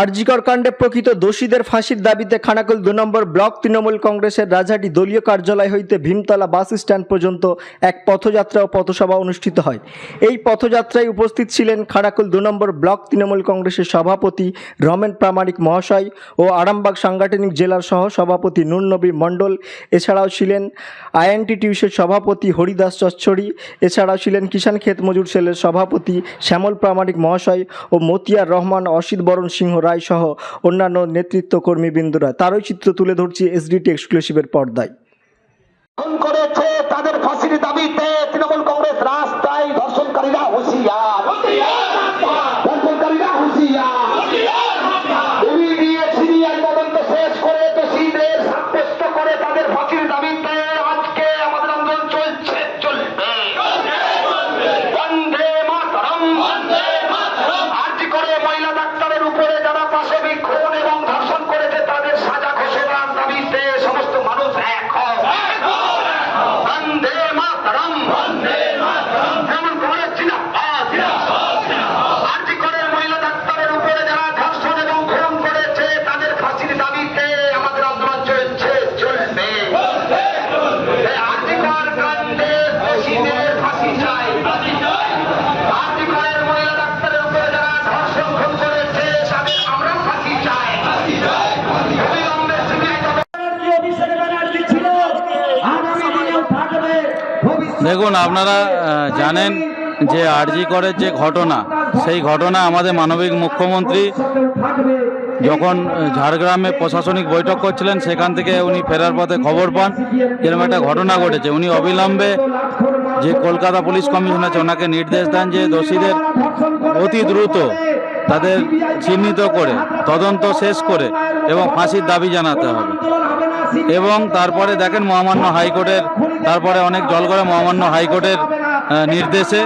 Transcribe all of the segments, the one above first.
আরজিকর কাণ্ডে প্রকৃত দোষীদের ফাঁসির দাবিতে খানাকুল দু নম্বর ব্লক তৃণমূল কংগ্রেসের রাজহাটি দলীয় কার্যালয় হইতে ভীমতলা বাস স্ট্যান্ড পর্যন্ত এক পথযাত্রা ও পথসভা অনুষ্ঠিত হয়। এই পথযাত্রায় উপস্থিত ছিলেন খানাকুল দু নম্বর ব্লক তৃণমূল কংগ্রেসের সভাপতি রমেন প্রামাণিক মহাশয় ও আরামবাগ সাংগঠনিক জেলার সহ সভাপতি নুরনবী মণ্ডল, এছাড়াও ছিলেন আইএনটি টিউসের সভাপতি হরিদাস চচ্ছড়ি এছাড়াও ছিলেন কিষাণ ক্ষেত মজুর সেলের সভাপতি শ্যামল প্রামাণিক মহাশয় ও মতিয়ার রহমান, অসিত বরণ সিংহ রায় সহ অন্যান্য নেতৃত্ব কর্মীবৃন্দরা। তারই চিত্র তুলে ধরছি এসডিটি এক্সক্লুসিভের পর্দায়। তাদের ফাঁসির দাবিতে তৃণমূল কংগ্রেস রাস্তায় দেখুন আপনারা জানেন যে আরজি করের যে ঘটনা সেই ঘটনা আমাদের মানবিক মুখ্যমন্ত্রী যখন ঝাড়গ্রামে প্রশাসনিক বৈঠক করছিলেন, সেখান থেকে উনি ফেরার পথে খবর পান। এরকম একটা ঘটনা ঘটেছে। উনি অবিলম্বে যে কলকাতা পুলিশ কমিশন আছে, ওনাকে নির্দেশ দেন যে দোষীদের অতি দ্রুত তাদের চিহ্নিত করে, তদন্ত শেষ করে এবং ফাঁসির দাবি জানাতে হবে। এবং তারপরে দেখেন মহামান্য হাইকোর্টের, তারপরে অনেক জল করে মহামান্য হাইকোর্টের নির্দেশে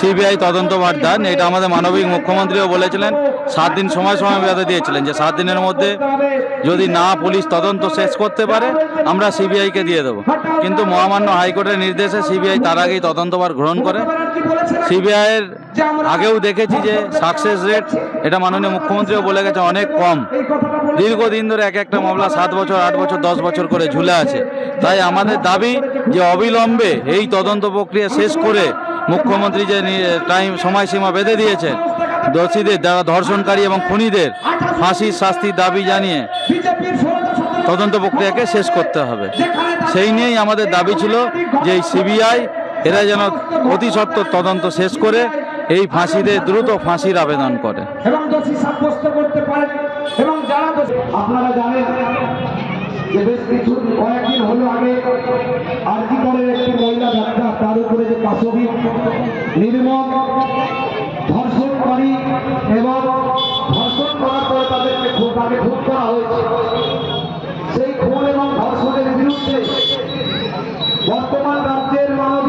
সিবিআই তদন্তভার দেন এটা আমাদের মানবিক মুখ্যমন্ত্রীও বলেছিলেন, সাত দিন সময় সময় বেঁধে দিয়েছিলেন যে সাত দিনের মধ্যে যদি না পুলিশ তদন্ত শেষ করতে পারে, আমরা সিবিআইকে দিয়ে দেবো। কিন্তু মহামান্য হাইকোর্টের নির্দেশে সিবিআই তার আগেই তদন্তভার গ্রহণ করে। সিবিআইয়ের আগেও দেখেছি যে সাকসেস রেট এটা মাননীয় মুখ্যমন্ত্রীও বলে গেছে, অনেক কম। দীর্ঘদিন ধরে এক একটা মামলা সাত বছর, আট বছর, দশ বছর করে ঝুলে আছে। তাই আমাদের দাবি যে অবিলম্বে এই তদন্ত প্রক্রিয়া শেষ করে মুখ্যমন্ত্রী যে টাইম সময়সীমা বেঁধে দিয়েছেন, দোষীদের যারা ধর্ষণকারী এবং খুনিদের ফাঁসির শাস্তির দাবি জানিয়ে তদন্ত প্রক্রিয়াকে শেষ করতে হবে। সেই নিয়েই আমাদের দাবি ছিল যে এই সিবিআই, এরা যেন অতি সত্বর তদন্ত শেষ করে এই ফাঁসিদের দ্রুত ফাঁসির আবেদন করে। এবং দোষী সাব্যস্ত করতে এবং যারা আপনারা জানেন যে বেশ কিছু, কয়েকদিন হলো আগে আরজি করে একটি মহিলা ডাক্তার তার উপরে যে পাশবিক নির্মম, ধর্ষণকারী এবং ধর্ষণ করার পরে তাদেরকে তাকে খুন করা হয়েছে। সেই খুন এবং ধর্ষণের বিরুদ্ধে বর্তমান রাজ্যের মানবিক